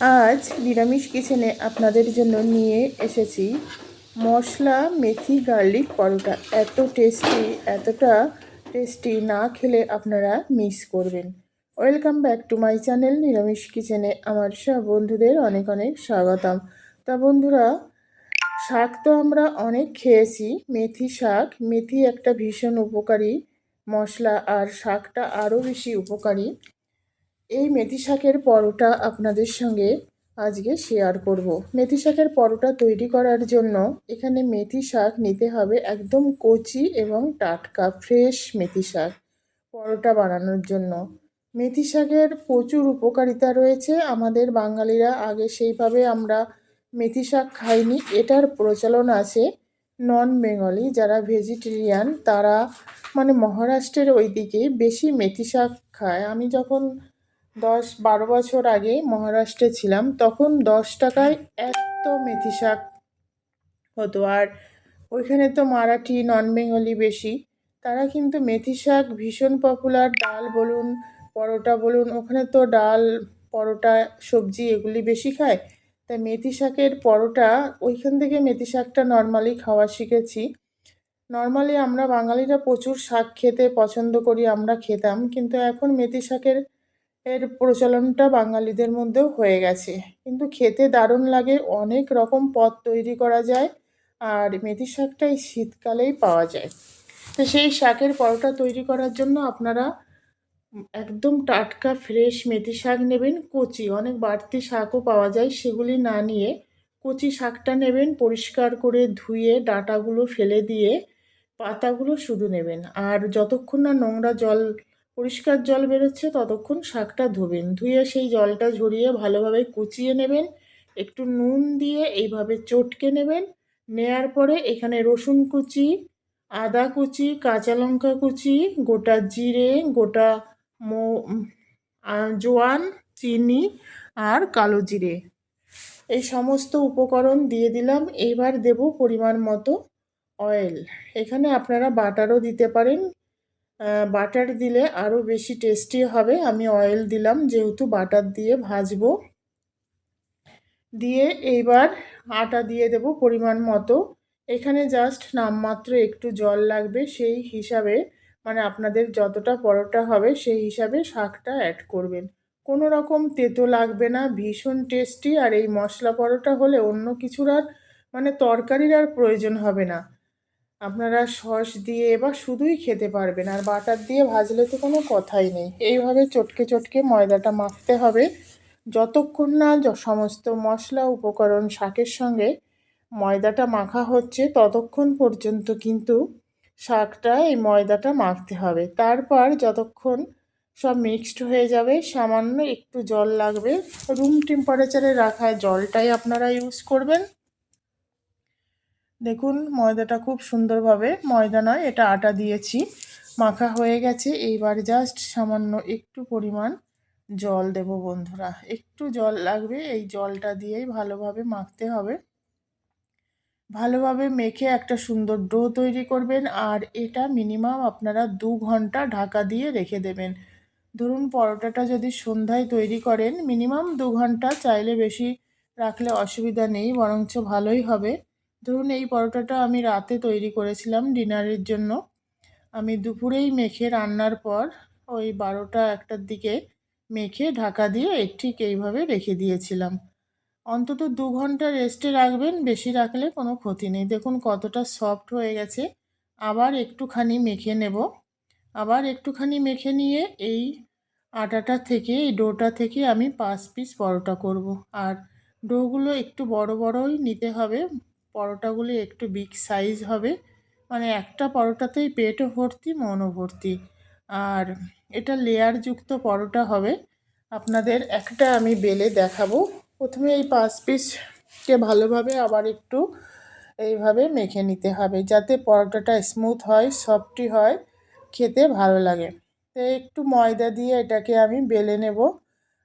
আজ নিরামিষ কিচেনে আপনাদের জন্য নিয়ে এসেছি মশলা, মেথি, গার্লিক পরোটা। এত টেস্টি এতটা টেস্টি না খেলে আপনারা মিস করবেন। Welcome back to my channel নিরামিষ কিচেনে আমার সব বন্ধুদের অনেক অনেক স্বাগতম। তা বন্ধুরা, শাক তো আমরা অনেক খেয়েছি, মেথি শাক। মেথি একটা ভীষণ উপকারী মশলা, আর শাকটা আরও বেশি উপকারী। এই মেথি শাকের পরোটা আপনাদের সঙ্গে আজকে শেয়ার করব। মেথি শাকের পরোটা তৈরি করার জন্য এখানে মেথি শাক নিতে হবে একদম কচি এবং টাটকা ফ্রেশ মেথি শাক পরোটা বানানোর জন্য। মেথি শাকের প্রচুর উপকারিতা রয়েছে। আমাদের বাঙালিরা আগে সেইভাবে আমরা মেথি শাক খাইনি, এটার প্রচলন আছে নন বেঙ্গলি যারা ভেজিটেরিয়ান তারা মানে মহারাষ্ট্রের ওই দিকে বেশি মেথি শাক খায়। আমি যখন দশ বারো বছর আগে মহারাষ্ট্রে ছিলাম, তখন দশ টাকায় এত মেথি শাক হতো। আর ওইখানে তো মারাঠি নন বেঙ্গলি বেশি। তারা কিন্তু মেথি শাক ভীষণ পপুলার ডাল বলুন, পরোটা বলুন, ওখানে তো ডাল, পরোটা, সবজি এগুলি বেশি খায়। তাই মেথি শাকের পরোটা, ওইখান থেকে মেথি শাকটা নর্মালি খাওয়া শিখেছি। নর্মালি আমরা বাঙালিরা প্রচুর শাক খেতে পছন্দ করি, আমরা খেতাম। কিন্তু এখন মেথি শাকের এর প্রচলনটা বাঙালিদের মধ্যেও হয়ে গেছে। কিন্তু খেতে দারুণ লাগে, অনেক রকম পদ তৈরি করা যায় আর মেথি শাকটা এই শীতকালেই পাওয়া যায়। তো সেই শাকের পরোটা তৈরি করার জন্য আপনারা একদম টাটকা, ফ্রেশ মেথি শাক নেবেন, কচি, অনেক বাড়তি শাকও পাওয়া যায়, সেগুলি না নিয়ে কচি শাকটা নেবেন, পরিষ্কার করে ধুয়ে ডাঁটাগুলো ফেলে দিয়ে পাতাগুলো শুধু নেবেন। আর যতক্ষণ না নোংরা জল পরিষ্কার জল বেরোচ্ছে, ততক্ষণ শাকটা ধোবেন। ধুয়ে সেই জলটা ঝরিয়ে ভালোভাবে কুচিয়ে নেবেন, একটু নুন দিয়ে এইভাবে চটকে নেবেন, নেয়ার পরে এখানে রসুন কুচি, আদা কুচি, কাঁচা লঙ্কা কুচি, গোটা জিরে, গোটা মো জোয়ান, চিনি আর কালো জিরে। এই সমস্ত উপকরণ দিয়ে দিলাম। এবার দেব পরিমাণ মতো অয়েল। এখানে আপনারা বাটারও দিতে পারেন। বাটার দিলে আরও বেশি টেস্টি হবে। আমি অয়েল দিলাম, যেহেতু বাটার দিয়ে ভাজবো। দিয়ে এইবার আটা দিয়ে দেব পরিমাণ মতো। এখানে জাস্ট নামমাত্র একটু জল লাগবে, সেই হিসাবে মানে আপনাদের যতটা পরোটা হবে, সেই হিসাবে শাকটা অ্যাড করবেন। কোনো রকম তেতো লাগবে না, ভীষণ টেস্টি আর এই মশলা পরোটা হলে অন্য কিছুর আর মানে তরকারির আর প্রয়োজন হবে না। আপনারা সস দিয়ে বা শুধুই খেতে পারবেন, আর বাটার দিয়ে ভাজলে তো কোনো কথাই নেই। এইভাবে চটকে চটকে ময়দাটা মাখতে হবে। যতক্ষণ না সমস্ত মশলা, উপকরণ, শাকের সঙ্গে ময়দাটা মাখা হচ্ছে, ততক্ষণ পর্যন্ত কিন্তু শাকটা, এই ময়দাটা মাখতে হবে। তারপর যতক্ষণ সব মিক্সড হয়ে যাবে, সামান্য একটু জল লাগবে, রুম টেম্পারেচারে রাখা জলটাই আপনারা ইউজ করবেন। দেখুন, ময়দাটা খুব সুন্দরভাবে, ময়দা নয়, এটা আটা দিয়েছি। মাখা হয়ে গেছে, এইবার জাস্ট সামান্য একটু পরিমাণ জল দেব বন্ধুরা। একটু জল লাগবে, এই জলটা দিয়েই ভালোভাবে মাখতে হবে। ভালোভাবে মেখে একটা সুন্দর ডো তৈরি করবেন, আর এটা মিনিমাম আপনারা দু ঘণ্টা ঢাকা দিয়ে রেখে দেবেন। ধরুন, পরোটাটা যদি সন্ধ্যায় তৈরি করেন মিনিমাম দু ঘণ্টা চাইলে বেশি রাখলে অসুবিধা নেই, বরঞ্চ ভালোই হবে। ধরুন, এই পরোটাটা আমি রাতে তৈরি করেছিলাম ডিনারের জন্য। আমি দুপুরেই মেখে রান্নার পর ওই বারোটা একটার দিকে মেখে ঢাকা দিয়ে ঠিক এইভাবে রেখে দিয়েছিলাম। অন্তত দু ঘণ্টা রেস্টে রাখবেন, বেশি রাখলে কোনো ক্ষতি নেই। দেখুন, কতটা সফট হয়ে গেছে। আবার একটুখানি মেখে নেব। আবার একটুখানি মেখে নিয়ে এই আটাটা থেকে, এই ডোটা থেকে আমি পাঁচ পিস পরোটা করব। আর ডোগুলো একটু বড় বড়ই নিতে হবে। পরোটাগুলি একটু বিগ সাইজ হবে। মানে একটা পরোটাতেই পেটও ভর্তি, মনও ভর্তি। আর এটা লেয়ারযুক্ত পরোটা হবে। আপনাদের একটা আমি বেলে দেখাবো। প্রথমে এই পাঁচ পিসকে ভালোভাবে আবার একটু এইভাবে মেখে নিতে হবে, যাতে পরোটাটা স্মুথ হয়, সফটি হয়, খেতে ভালো লাগে। তো একটু ময়দা দিয়ে এটাকে আমি বেলে নেব।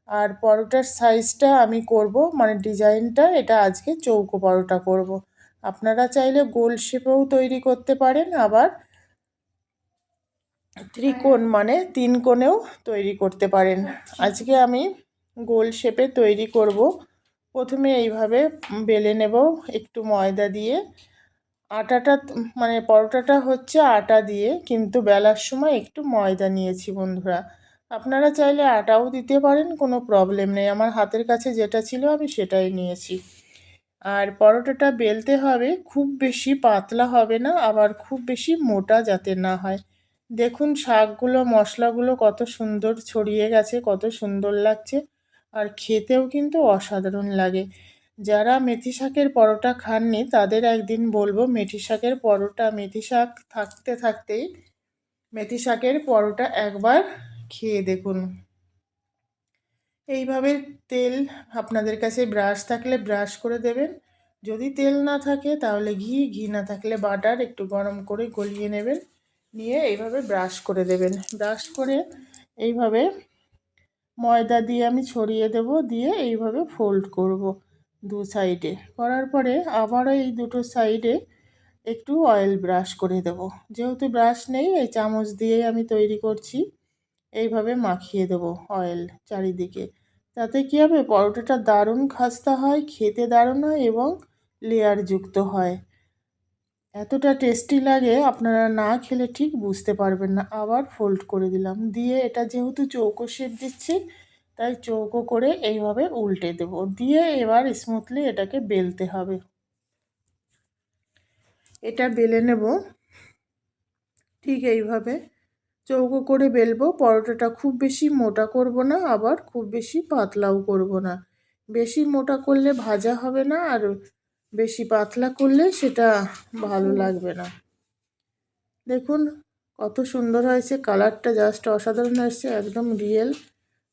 আর পরোটার সাইজটা আমি করব মানে ডিজাইনটা এটা আজকে চৌকো পরোটা করব। আপনারা চাইলে গোল শেপেও তৈরি করতে পারেন, আবার ত্রিকোণ মানে তিন কোণেও তৈরি করতে পারেন। আজকে আমি গোল শেপে তৈরি করব। প্রথমে এইভাবে বেলে নেব একটু ময়দা দিয়ে। আটাটা মানে পরোটাটা হচ্ছে আটা দিয়ে, কিন্তু বেলার সময় একটু ময়দা নিয়েছি বন্ধুরা। আপনারা চাইলে আটাও দিতে পারেন, কোনো প্রবলেম নেই। আমার হাতের কাছে যেটা ছিল আমি সেটাই নিয়েছি। আর পরোটাটা বেলতে হবে, খুব বেশি পাতলা হবে না, আবার খুব বেশি মোটা যাতে না হয়। দেখুন শাকগুলো, মশলাগুলো কত সুন্দর ছড়িয়ে গেছে, কত সুন্দর লাগছে, আর খেতেও কিন্তু অসাধারণ লাগে। যারা মেথি শাকের পরোটা খাননি, তাদের একদিন বলব মেথি শাকের পরোটা, মেথি শাক থাকতে থাকতেই মেথি শাকের পরোটা একবার খেয়ে দেখুন। এইভাবে তেল আপনাদের কাছে ব্রাশ থাকলে ব্রাশ করে দেবেন। যদি তেল না থাকে তাহলে ঘি ঘি না থাকলে বাটার একটু গরম করে গলিয়ে নেবেন। নিয়ে এইভাবে ব্রাশ করে দেবেন। ব্রাশ করে এইভাবে ময়দা দিয়ে আমি ছড়িয়ে দেব, দিয়ে এইভাবে ফোল্ড করব দু সাইডে। করার পরে আবারও এই দুটো সাইডে একটু অয়েল ব্রাশ করে দেব। যেহেতু ব্রাশ নেই, এই চামচ দিয়েই আমি তৈরি করছি। এইভাবে মাখিয়ে দেব অয়েল চারিদিকে। তাতে কী হবে? পরোটাটা দারুণ খাস্তা হয়, খেতে দারুণ হয় এবং লেয়ারযুক্ত হয়। এতটা টেস্টি লাগে, আপনারা না খেলে ঠিক বুঝতে পারবেন না। আবার ফোল্ড করে দিলাম। দিয়ে এটা যেহেতু চৌকো শেপ দিচ্ছি, তাই চৌকো করে এইভাবে উল্টে দেব। দিয়ে এবার স্মুথলি এটাকে বেলতে হবে। এটা বেলে নেব। ঠিক এইভাবে চৌকো করে বেলবো পরোটাটা খুব বেশি মোটা করব না আবার খুব বেশি পাতলাও করব না। বেশি মোটা করলে ভাজা হবে না আর বেশি পাতলা করলে সেটা ভালো লাগবে না। দেখুন কত সুন্দর হয়েছে কালারটা জাস্ট অসাধারণ হয়েছে একদম রিয়েল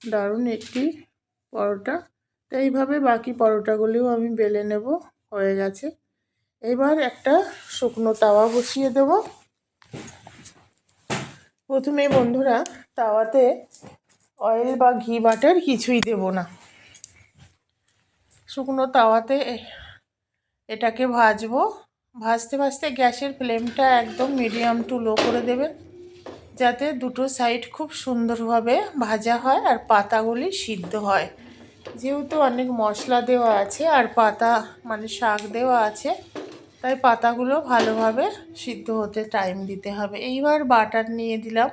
দারুণ একটি পরোটা। তো এইভাবে বাকি পরোটাগুলিও আমি বেলে নেব হয়ে গেছে। এবার একটা শুকনো তাওয়া বসিয়ে দেব। প্রথমে বন্ধুরা তাওয়াতে অয়েল বা ঘি বাটার কিছুই দেব না। শুকনো তাওয়াতে এটাকে ভাজবো। ভাজতে ভাজতে গ্যাসের ফ্লেমটা একদম মিডিয়াম টু লো করে দেবেন। যাতে দুটো সাইড খুব সুন্দরভাবে ভাজা হয় আর পাতাগুলি সিদ্ধ হয়। যেহেতু অনেক মশলা দেওয়া আছে আর পাতা মানে শাক দেওয়া আছে তাই পাতাগুলো ভালোভাবে সিদ্ধ হতে টাইম দিতে হবে। এইবার বাটার নিয়ে দিলাম।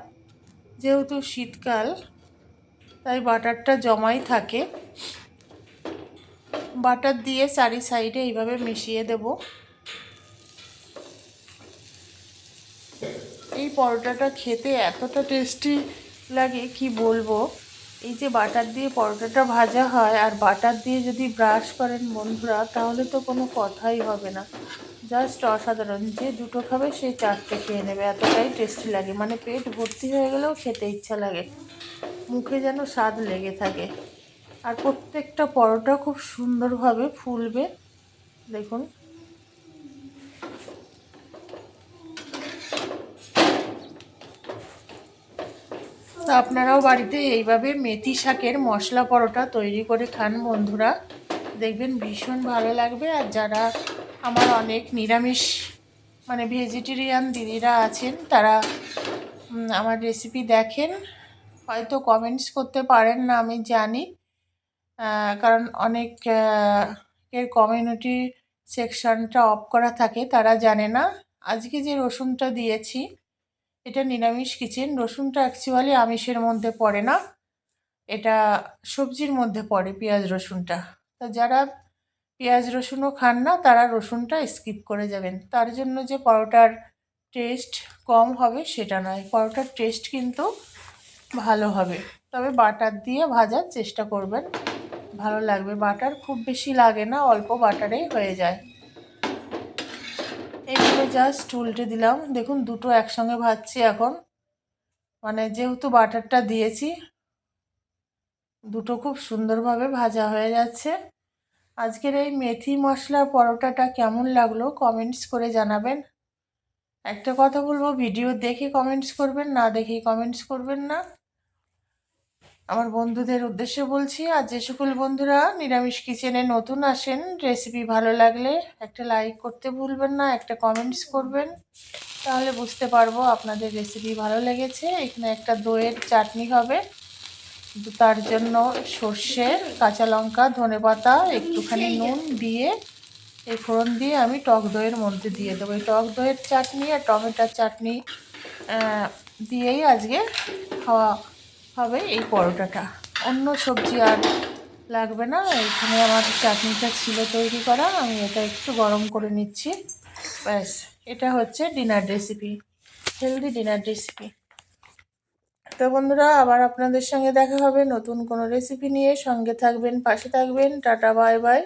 যেহেতু শীতকাল, তাই বাটারটা জমাই থাকে। বাটার দিয়ে চারি সাইডে এইভাবে মিশিয়ে দেব। এই পরোটাটা খেতে এতটা টেস্টি লাগে, কি বলব? এই যে বাটার দিয়ে পরোটাটা ভাজা হয় আর বাটার দিয়ে যদি ব্রাশ করেন বন্ধুরা, তাহলে তো কোনো কথাই হবে না। জাস্ট অসাধারণ, যে দুটো খাবে সে চারটে খেয়ে নেবে, এতটাই টেস্টি লাগে। মানে পেট ভর্তি হয়ে গেলেও খেতে ইচ্ছা লাগে। মুখে যেন স্বাদ লেগে থাকে। আর প্রত্যেকটা পরোটা খুব সুন্দরভাবে ফুলবে। দেখুন। তো আপনারাও বাড়িতে এইভাবে মেথি শাকের মশলা পরোটা তৈরি করে খান বন্ধুরা। দেখবেন ভীষণ ভালো লাগবে। আর যারা আমার অনেক নিরামিষ মানে ভেজিটেরিয়ান দিদিরা আছেন, তারা আমার রেসিপি দেখেন। হয়তো কমেন্টস করতে পারেন না, আমি জানি। কারণ অনেক এর কমিউনিটি সেকশনটা অফ করা থাকে, তারা জানে না। আজকে যে রসুনটা দিয়েছি এটা নিরামিষ কিচেন। রসুনটা অ্যাকচুয়ালি আমিষের মধ্যে পড়ে না। এটা সবজির মধ্যে পড়ে পেঁয়াজ, রসুনটা। তা যারা পেঁয়াজ, রসুনও খান না, তারা রসুনটা স্কিপ করে যাবেন। তার জন্য যে পরোটার টেস্ট কম হবে সেটা নয়। পরোটার টেস্ট কিন্তু ভালো হবে। তবে বাটার দিয়ে ভাজার চেষ্টা করবেন। ভালো লাগবে। বাটার খুব বেশি লাগে না, অল্প বাটারেই হয়ে যায়। এইভাবে জাস্ট উল্টে দিলাম। দেখুন, দুটো একসঙ্গে ভাজছি এখন। মানে যেহেতু বাটারটা দিয়েছি, দুটো খুব সুন্দরভাবে ভাজা হয়ে যাচ্ছে। আজকের এই মেথি মশলার পরোটাটা কেমন লাগল কমেন্টস করে জানাবেন। একটা কথা বলব, ভিডিও দেখে কমেন্টস করবেন, না দেখে কমেন্টস করবেন না। আমার বন্ধুদের উদ্দেশ্যে বলছি, আর যে সকল বন্ধুরা নিরামিষ কিচেনে নতুন আসেন রেসিপি ভালো লাগলে একটা লাইক করতে ভুলবেন না, একটা কমেন্টস করবেন। তাহলে বুঝতে পারব আপনাদের রেসিপি ভালো লেগেছে। এখানে একটা দইয়ের চাটনি হবে। তার জন্য সর্ষে, কাঁচা লঙ্কা, ধনে পাতা, একটুখানি নুন দিয়ে এই ফোড়ন দিয়ে আমি টক দইয়ের মধ্যে দিয়ে দেবো। এই টক দইয়ের চাটনি আর টমেটোর চাটনি দিয়েই আজকে খাওয়া হবে এই পরোটাটা। অন্য সবজি আর লাগবে না, এখানে আমার চাটনিটা ছিল তৈরি করা, আমি এটা একটু গরম করে নিচ্ছি। ব্যাস, এটা হচ্ছে dinner recipe, healthy dinner recipe. তো বন্ধুরা, আবার আপনাদের সঙ্গে দেখা হবে নতুন কোনো রেসিপি নিয়ে। সঙ্গে থাকবেন, পাশে থাকবেন, টাটা, বাই বাই।